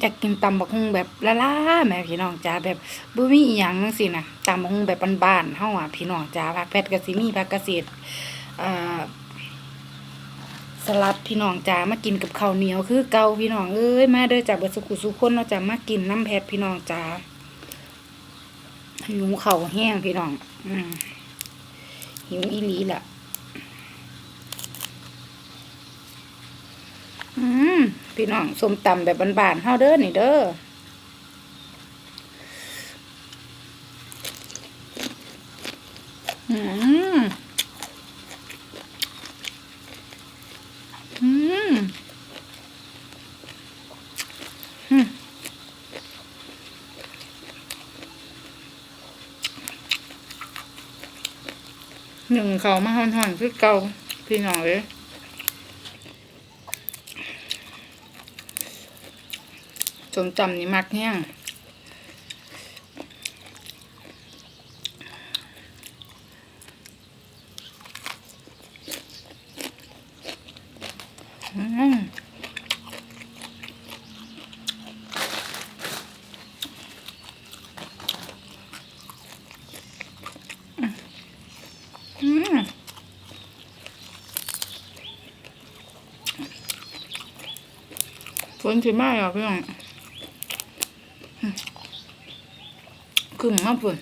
อยากกินตำบักหุ่งแบบละล่าแม่พี่น้องจ้าแบบบ่มีอีหยังจังซี่น่ะตำบักหุ่งแบบบ้านๆเฮาอะพี่น้องจ้าผักแพทย์ก็สิมีผักเกษตรอ่าสลัดพี่น้องจ้ามากินกับข้าวเหนียวคือเก่าพี่น้องเอ้ยมาเด้อจ้าเบิดสุขุสุคนเนาจ้ามากินน้ำแพทพี่น้องจ้าหิวข้าวแห้งพี่น้อง อืมหิวอีหลีล่ะ อืมพี่น้องส้มตำแบบบานๆเฮาเด้อนี่เด้ออืมอืมอืมหนึ่งเขามาห่อนๆคือเก่าพี่น้องเลย สมจำนี่มักแห้งอืมอืมฝนสิมาอะพี่น้อง กึ่มมากพุ่น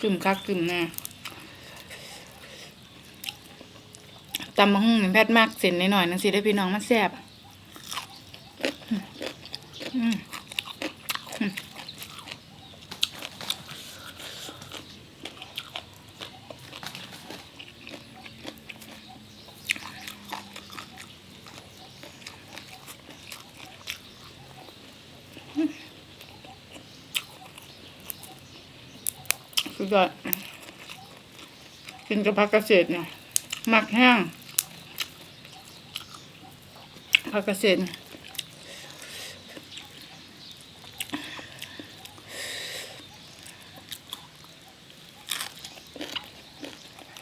กึ่มคักกึ่มแน่ตำมะฮุ่งนี่แพทย์มากเส้นหน่อยๆนังสิได้พี่น้องมันแซ่บ สุดยอดกินกับผักเกษตรเนี่ยหมักแห้งผักเกษตร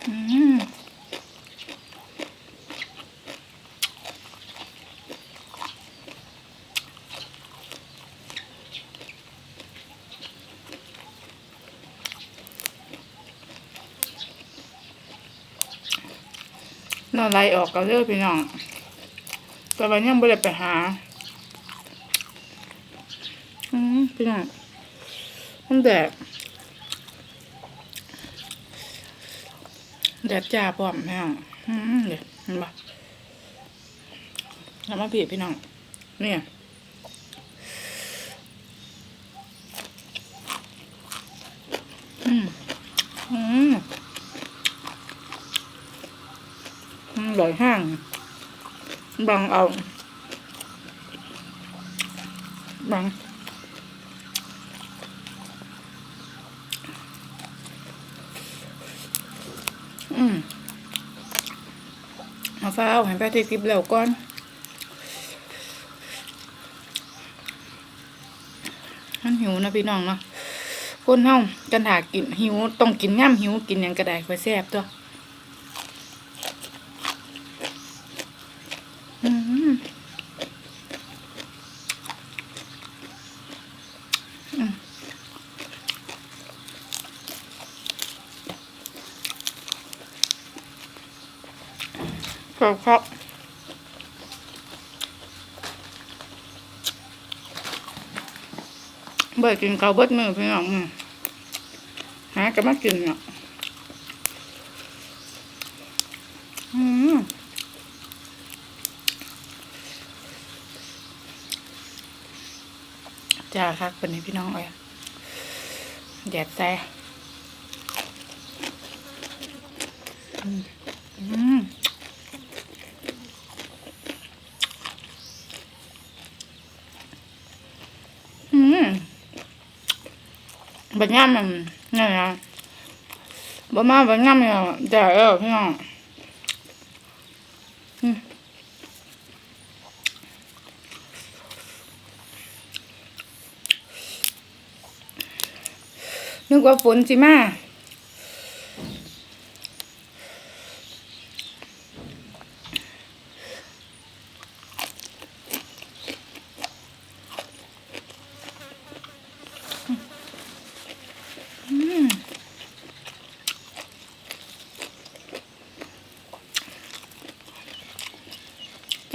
อืม นอนไล่ออกกันเลือพี่น้อง แต่วันยังไม่ได้ไปหา อืมพี่น้องมันแดดแดดจ้าพร้อมพี่น้องอืมเดี๋ยวเห็นปะทำมาผีพี่น้อง เนี่ยอืมอืม อืมอร่อยห้าง บังเอาบังอืมมาฟ้าวให้ไปที่คลิปแล้วก่อนมันหิวนะพี่น้องเนาะคนเฮากันหากินหิวต้องกินย่ำหิวกินหยังก็ไดค่อยแซ่บตัว ครับครับเบิดกินข้าเบิดมือพี่น้องหาก็มากินเนาะอืมจ้าครับเป็นนี้พี่น้องเอ้ยแดดแต่อืมอืมอืม บัญญัติมันนี่นะบ่มาบัญญัติเนี่ยแต่เออพี่น้องนึกว่าฝนสิมา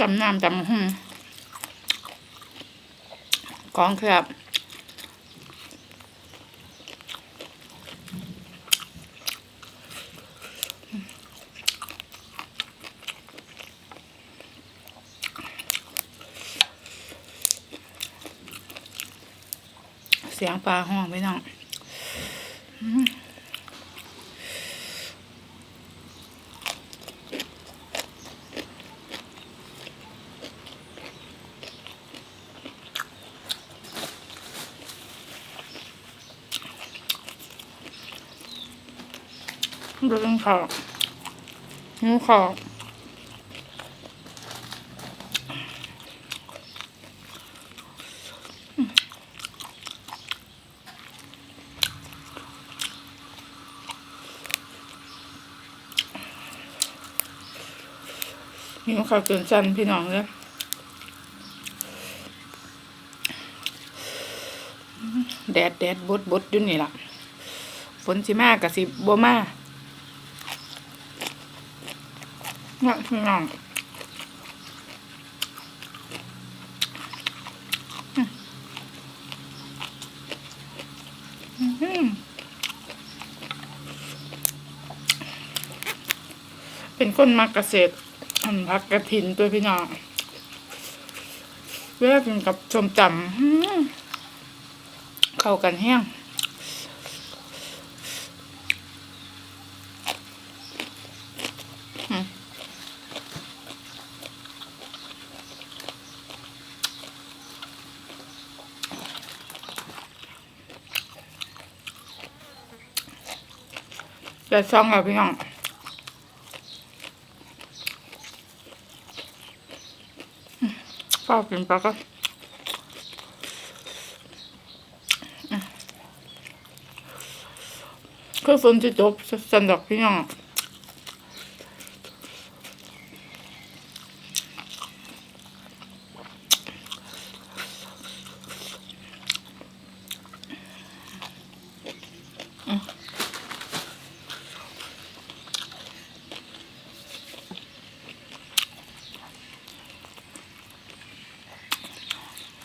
จำน้ำจำหึ่งของครับเสียงปลาห้องไปน้อง ดูกันขาวหิวขาวหิวขาวเกินจันพี่น้องเลยแดดแดดบดบดอยู่นี่ล่ะ ฝนสิมากกับสิบ่มา เนี่ยพี่น้องเป็นคนมักเกษตรอันพักกระถินตัวยพี่น้องเวลากินกับชมจำเข้ากันแห้ง จะซ่องแล้วพี่น้องอืมข้าวกินปลาก็อืมคือฝนจะจบสันดอกพี่น้อง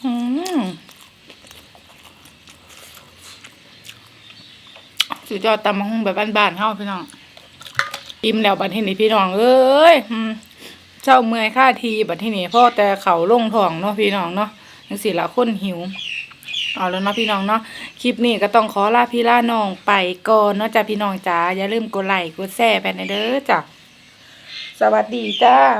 อืม สุดยอดตำมังแบบบ้านๆเฮาพี่น้องอิ่มแล้วบัดที่นี้พี่น้องเอ้ยเจ้าเมื่อยค่าทีบัดที่นี้พ่อแต่เขาลงท้องเนาะพี่น้องเนาะจังสิละคนหิวเอาแล้วเนาะพี่น้องเนาะคลิปนี้ก็ต้องขอลาพี่ลาน้องไปก่อนเนาะจ้ะพี่น้องจ๋าอย่าลืมกดไลค์กดแชร์ไปนะเด้อจ้ะสวัสดีจ้า